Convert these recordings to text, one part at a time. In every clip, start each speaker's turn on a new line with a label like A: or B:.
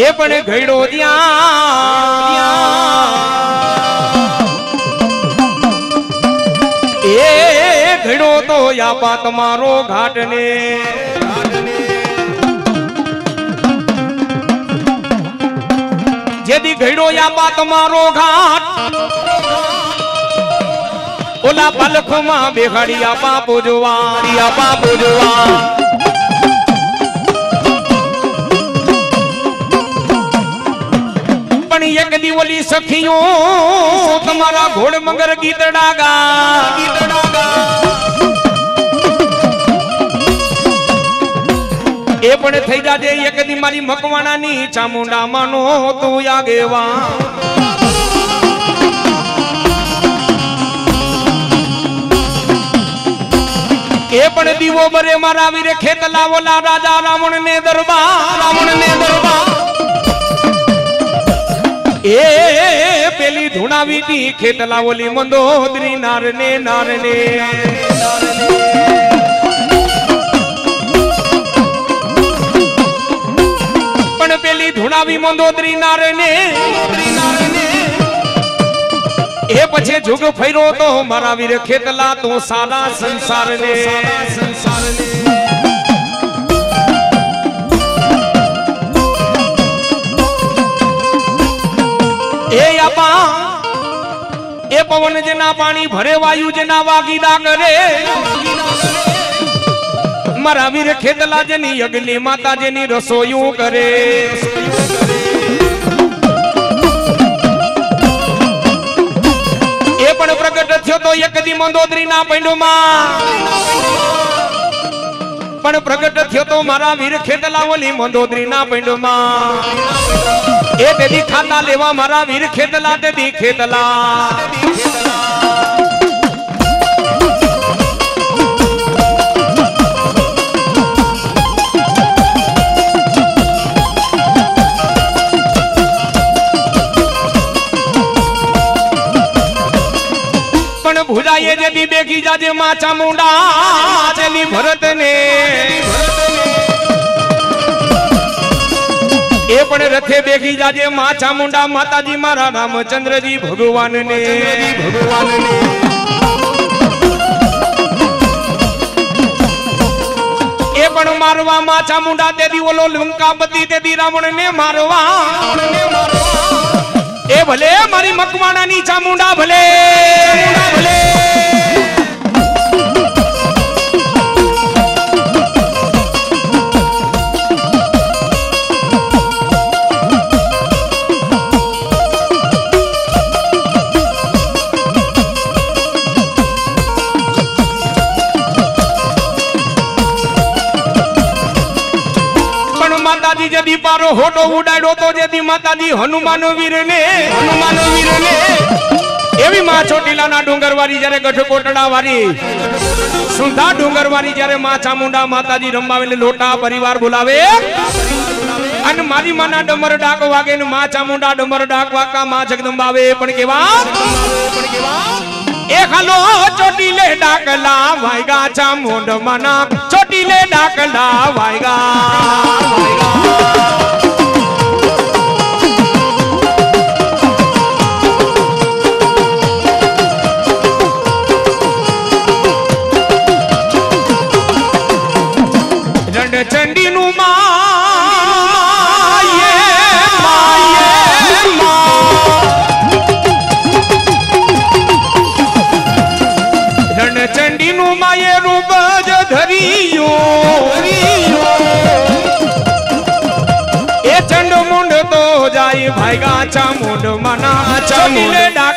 A: એ પણ ઘડો ત્યાં. એ ઘડો તો યાપા તમારો ઘાટ ને જેથી ઘડો યાપા તમારો ઘાટ. ઓલા પાલખમાં બેહાડી આપા પૂજવા આપા પૂજવા પણ એક દી ઓલી સખીઓ, તમારા ઘોડ મગર ગીતડા ગા એ પણ થઈ જાજે એક દી મારી મકવાણાની ચામુંડા માનો તું આગેવા. એ પણ દીવો બરે મારા વીરે ખેતલા ઓલા રાજા રાવણ ને દરબાર રાવણ ને દરબાર. એ પેલી ધૂણાવી તી ખેતલા ઓલી મંદોદરી નારને નારને. પણ પેલી ધૂણાવી મંદોદરી નારને. એ પછી જુગ ફર્યો તો મારા વીર ખેતલા તો સારા સંસારને સંસારને. એ આપા, એ પવન જેના પાણી ભરે, વાયુ જેના વાગીદા કરે મારા વીર ખેતલા જેની અગ્નિ માતા જેની રસોયું કરે. એ પણ પ્રગટ થયો તો એક દી મંદોદરી ના પૈંડુમાં. પણ પ્રગટ થયો તો મારા વીર ખેતલા ઓલી મંદોદરી ના પૈંડુમાં. એ તેથી ખાતા લેવા મારા વીર ખેતલા તેથી ખેતલા. પણ ભુજાએ જેથી બેગી જાજે માં ચામુંડા જેની ભરત ને એ પણ રથે બેગી જાજે માં ચામુંડા માતાજી મારા રામચંદ્રજી ભગવાન ને એ પણ મારવા માં ચામુંડા દેદી ઓલો લંકાપતિ તેથી રાવણ ને મારવા. એ ભલે મારી મકવાણાની ચામુંડા ભલે ચામુંડા ભલે. જદી હોટો ઉડાડ્યો તો જેથી માતાજી હનુમાન વીર ને હનુમાન વીર ને એવી માં ચોટીલાના ડુંગર વાળી જ્યારે ગઢકોટડા વાળી સુંધા ડુંગર વાળી જ્યારે માં ચામુંડા માતાજી રમાવેલે લોટા પરિવાર બોલાવે. અને મારી માના ડમર ડાક વાગે ને માં ચામુંડા ડમર ડાક વાકા માં જગદંબા આવે પણ કેવા? એ ખાલો ચોટીલે ડાકલા વાયગા ચામુંડ મના. ચોટીલે ડાકલા વાયગા રણચંડીનું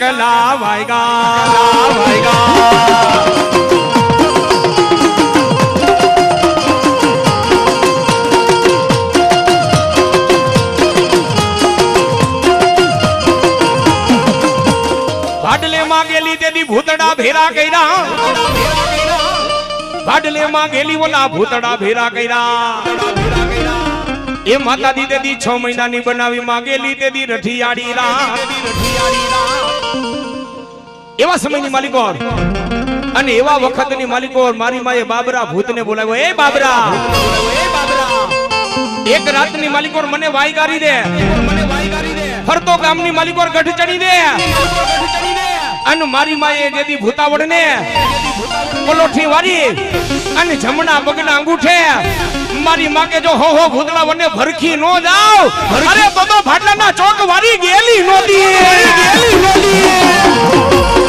A: ભાઈગા ભાઈગા ભાડલે માં ગેલી તેથી ભૂતડા ભેરા કર્યા ભાડલે માં ગેલી ઓલા ભૂતડા ભેરા કર્યા એ માતાજી તેથી છ મહિનાની બનાવી માંગેલી ગેલી તેથી રઠિયાડી રાત એવા સમયની માલિકો અને એવા વખતની માલિકો મારી માએ બાબરા ભૂતને બોલાવ્યો. એ બાબરા, એક રાતની માલિકોર મને વાય ગારી દે. ફરતો ગામની માલિકોર ગઢ ચડી દે. અને મારી માએ જેદી ભૂતાવડ ને પલોઠી વારી અને જમણા પગના અંગૂઠે મારી માકે જો હો હો ભૂતળા વને ભરખી નો જાવ. અરે બબા તો ભાટલાના ચોક વારી ગેલી નોતી ગેલી નોતી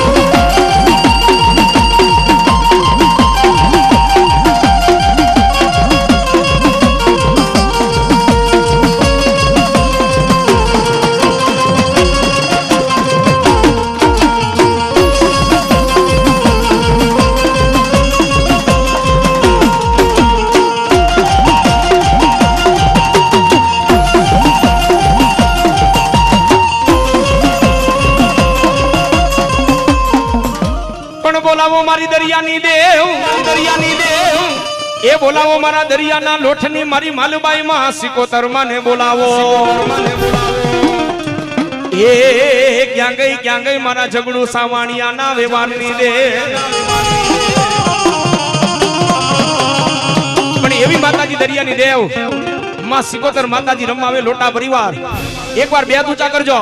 A: બોલાવો મારી દરિયાની દેવ દરિયાની દેવ. એ બોલાવો મારા દરિયાના લોઠની મારી માલુબાઈ માં સિકોતર મને બોલાવો. એ ક્યાં ગઈ ક્યાં ગઈ મારા ઝઘડું સાવાણિયા ના વ્યવહારની દે પણ એવી માતાજી દરિયાની દેવમાં સિકોતર માતાજી રમાવે લોટા પરિવાર. એકવાર બે ઊંચા કરજો.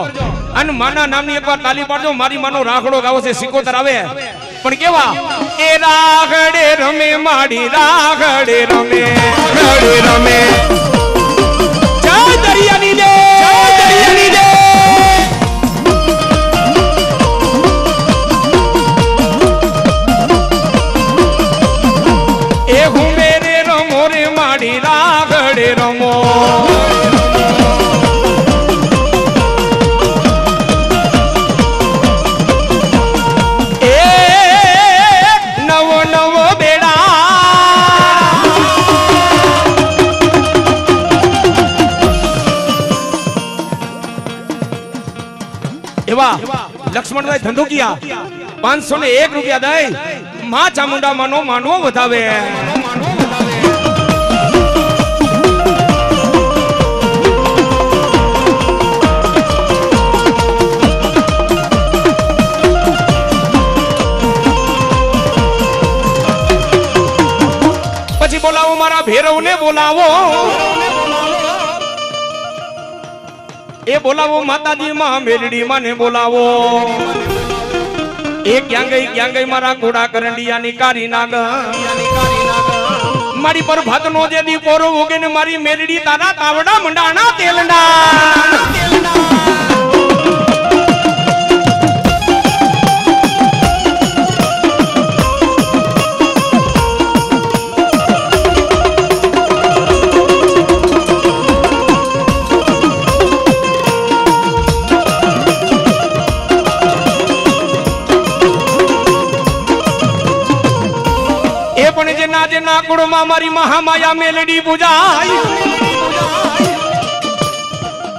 A: અને માના નામની એકવાર તાલી પાડજો મારી માનો રાખડો ગાવો છે સિકોતર આવે. પણ કેવા? એ રાગડે રમે માડી રાગડે રમે. રમે. ધંધુકિયા પાંચસો ને એક રૂપિયા દઈ. મા ચામુંડા માનો માનવો વધાવે. પછી બોલાવો મારા ભેરવને બોલાવો. એ બોલાવો માતાજી માં મેલડી માને બોલાવો. એ ક્યાં ગઈ ક્યાં ગઈ મારા ઘોડા કરંડિયાની કારી નાગ? મારી પર ભાત નો જે દી પોરો ઉગે ને મારી મેરડી તારા તાવડા મંડાણા તેલડા ના મહામાયા મેલડી પૂજાય.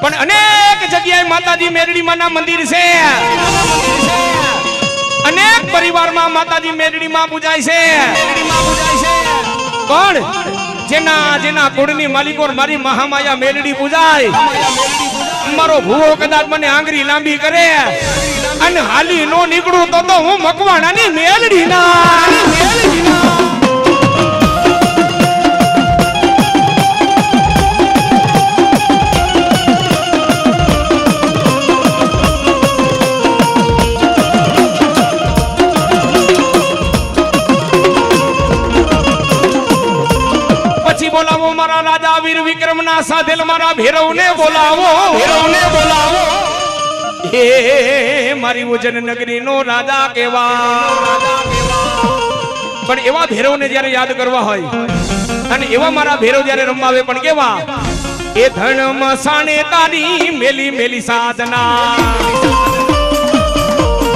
A: પણ અનેક જગ્યાએ માતાજી મેરડીમાંના માના મંદિર છે. અનેક પરિવારમાં માતાજી મેલડી માં પૂજાય છે. પણ જેના જેના કુળની માલિકો મારી મહામાયા મેલડી પૂજાય, મારો ભૂવો કદાચ મને આંગળી લાંબી કરે અને હાલી નો નીકળું તો તો હું મકવાણાની મેલડી ના પછી બોલાવો મારા રાજા વીર વિક્રમ ના સાધેલ મારા ભેરવ ને બોલાવો. ભૈરવ ને બોલાવો. હે મારી ઉજન નગરી નો રાજા કેવા પણ એવા ભેરવ ને જયારે યાદ કરવા હોય અને એવા મારા ભેરવ જ્યારે રમવાવે પણ કેવા? એ ધણ મસાણે તારી મેલી મેલી સાધના.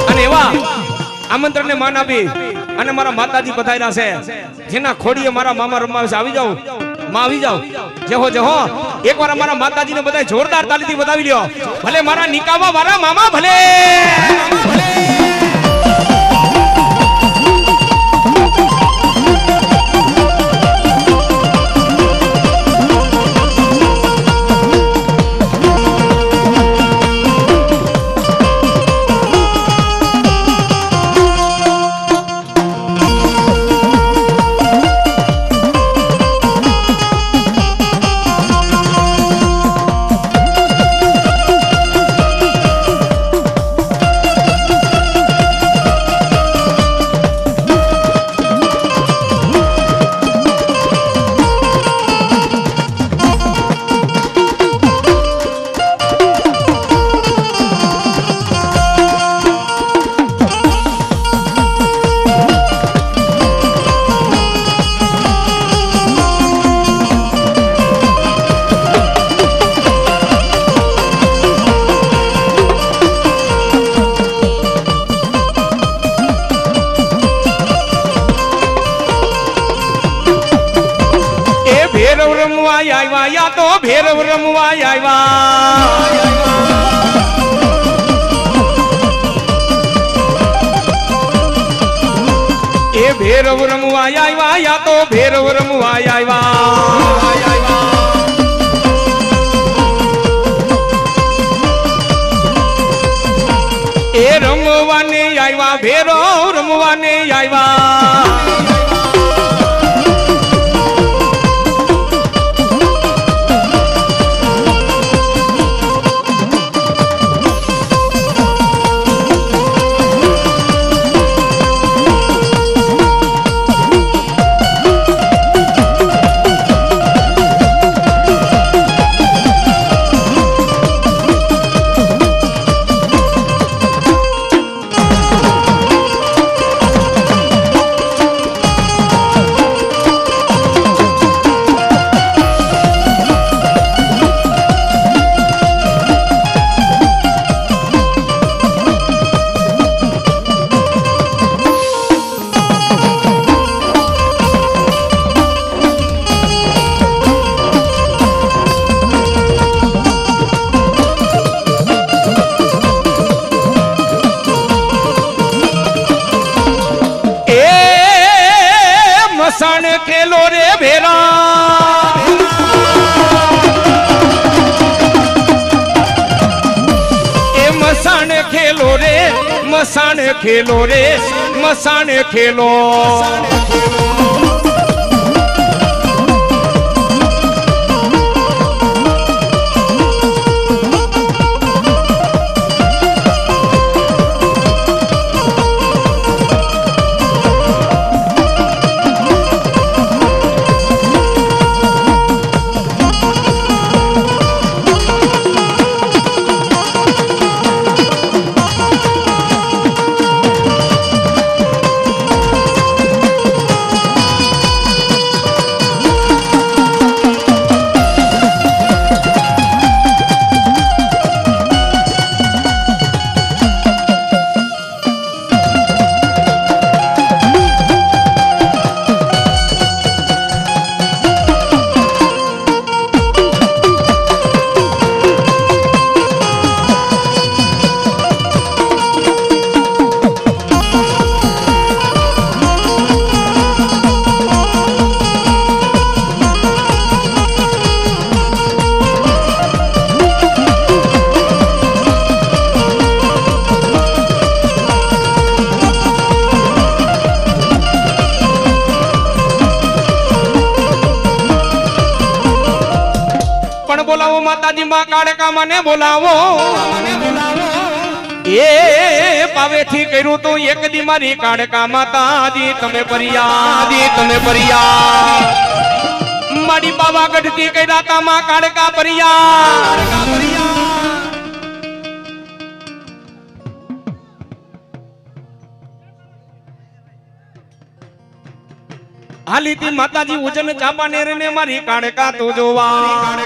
A: અને એવા આમંત્રણ ને માન આપી અને મારા માતાજી પધાર્યા છે. જેના ખોડીએ મારા મામા રમવા આવી જાઓ. માં આવી જાઓ જેહો જેહો. એકવાર અમારા માતાજીને બધા જોરદાર તાલીથી વધાવી લ્યો. ભલે મારા નિકાવા વાળા મામા ભલે. રમવા ભેરવ રમવા આવ્યા એ ભેરવ રમવા આવ્યા યા તો ભેરવ રમવા આવ્યા એ રમવાને આવ્યા ભેરવ રમવાને આવ્યા ખેલો રે મસાણ ખેલો રે મસાણ ખેલો. માતાજી માં કાળકા મને બોલાવો. એ પાવેથી કર્યું તું એક દી મારી કાળકા માતાજી, તમે પરિયાજી તમે પરિયા મારી પાવાગઢથી કર્યા તા માં કાળકા પરિયા હાલીતી માતાજી ઉજન ચાપા ને મારી કાળકા તો જોવા.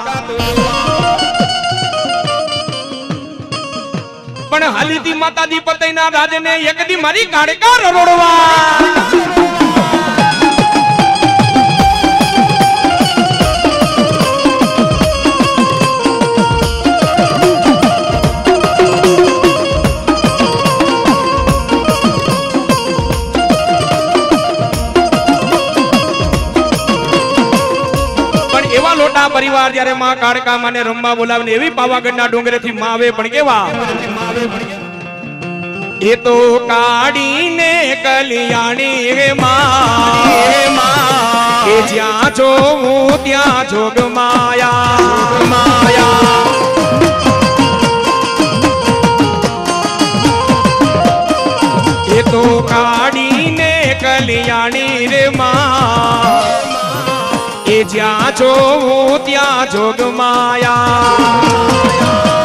A: પણ હાલીતી માતાજી પતઈના રાજને એક દી મારી કાળકા રરોડવા પરિવાર જ્યારે માં કાળકા માને રમવા બોલાવીને એવી પાવાગઢના ડુંગરેથી માં આવે પણ કેવા? એ તો કાઢીને કલિયાણી હે માં. જ્યાં જોઉં ત્યાં જોગ માયા. જ્યાં જોઉં ત્યાં જોગ માયા.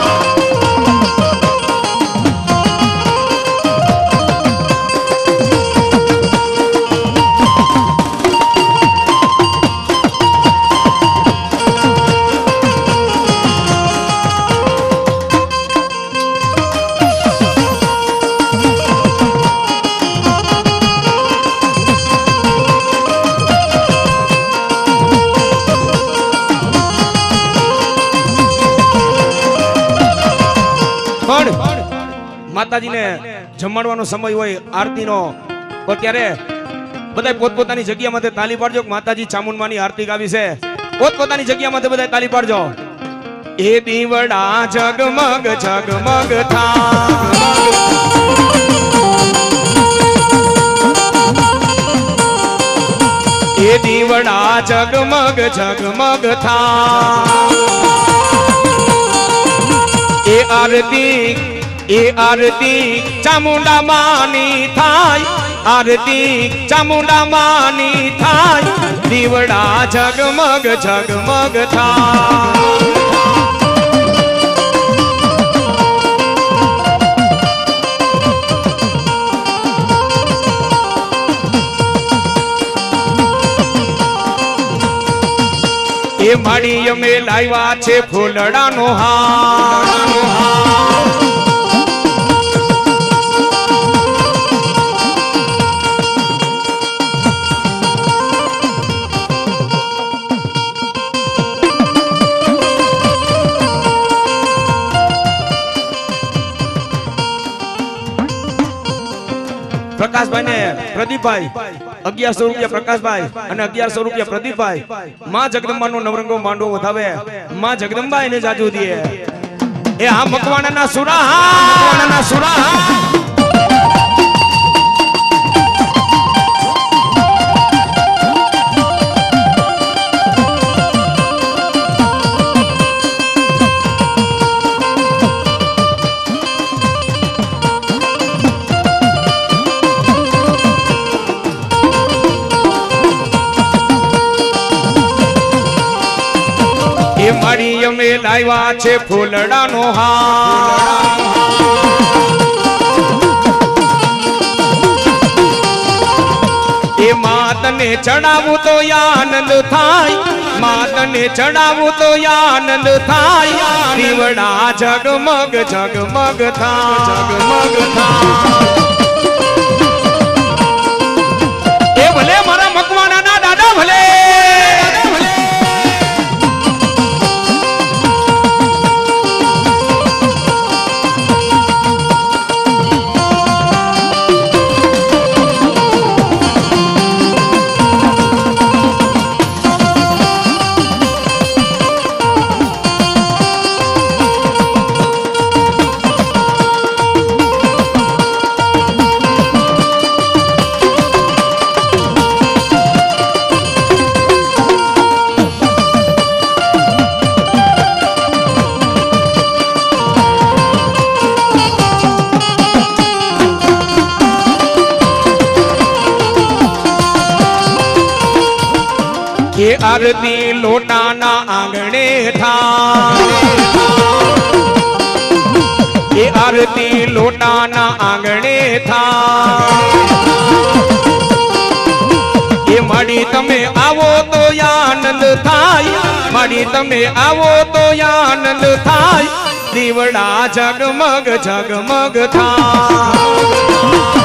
A: માતાજીને જમાડવાનો સમય હોય આરતીનો, તો ત્યારે બધા પોતપોતાની જગ્યામાં તાલી પાડજો માતાજી ચામુંડમાની આરતી ગાવી છે. પોતપોતાની જગ્યામાં બધા તાલી પાડજો. એ દીવડા જગમગ જગમગ એ દીવડા જગમગ જગમગ થા. એ આરતી એ આરતી ચામુંડા માની થાય, આરતી ચામુંડા માની થાય, દીવડા જગમગ ઝગમગ થાય. એ માળી અમે લાવ્યા છે ફૂલડાનો હાર. પ્રકાશભાઈ ને પ્રદીપભાઈ, અગિયારસો રૂપિયા પ્રકાશભાઈ અને અગિયારસો રૂપિયા પ્રદીપભાઈ. માં જગદંબા નો નવરંગો માંડવો વધાવે. માં જગદંબા એને જાજુ દે એ આ મકવાણાના સુરા મકવાણાના સુરા એ અમે લાવ્યા છે ફૂલડાનો હાર. એ માતને ચડાવું તો આનંદ થાય, માતને ચડાવું તો આનંદ થાય. દીવડા જગમગ જગમગ થા જગમગ થા આરતી લોટાના આંગણે થાય એ આરતી લોટાના આંગણે થાય એ માડી તમે આવો તો આનંદ થાય. માડી તમે આવો તો આનંદ થાય. દીવડા જગમગ જગમગ થાય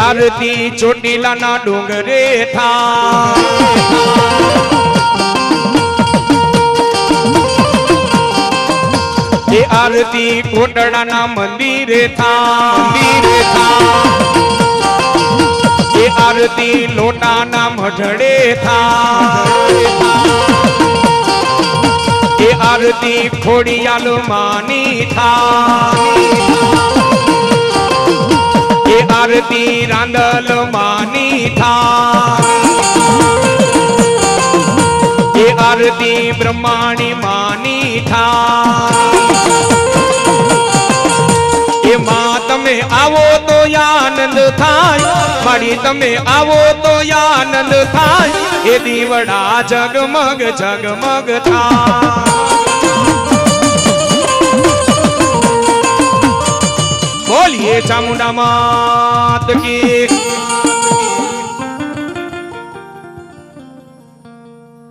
A: આરતી ચોટીલાના ડુંગરે થા. એ આરતી કોટડાના મંદિરે થા. મંદિરે થા. એ આરતી લોટાના મઢડે થા. એ આરતી ખોડિયાલ માની થા. આરતી રાંદલ માની એ આરતી બ્રહ્માણી માની થા એ માં તમે આવો તો આનંદ થાય માડી તમે આવો તો આનંદ થાય, એ દીવડા જગમગ જગમગ થાય બોલીએ ચામુંડા માત કી.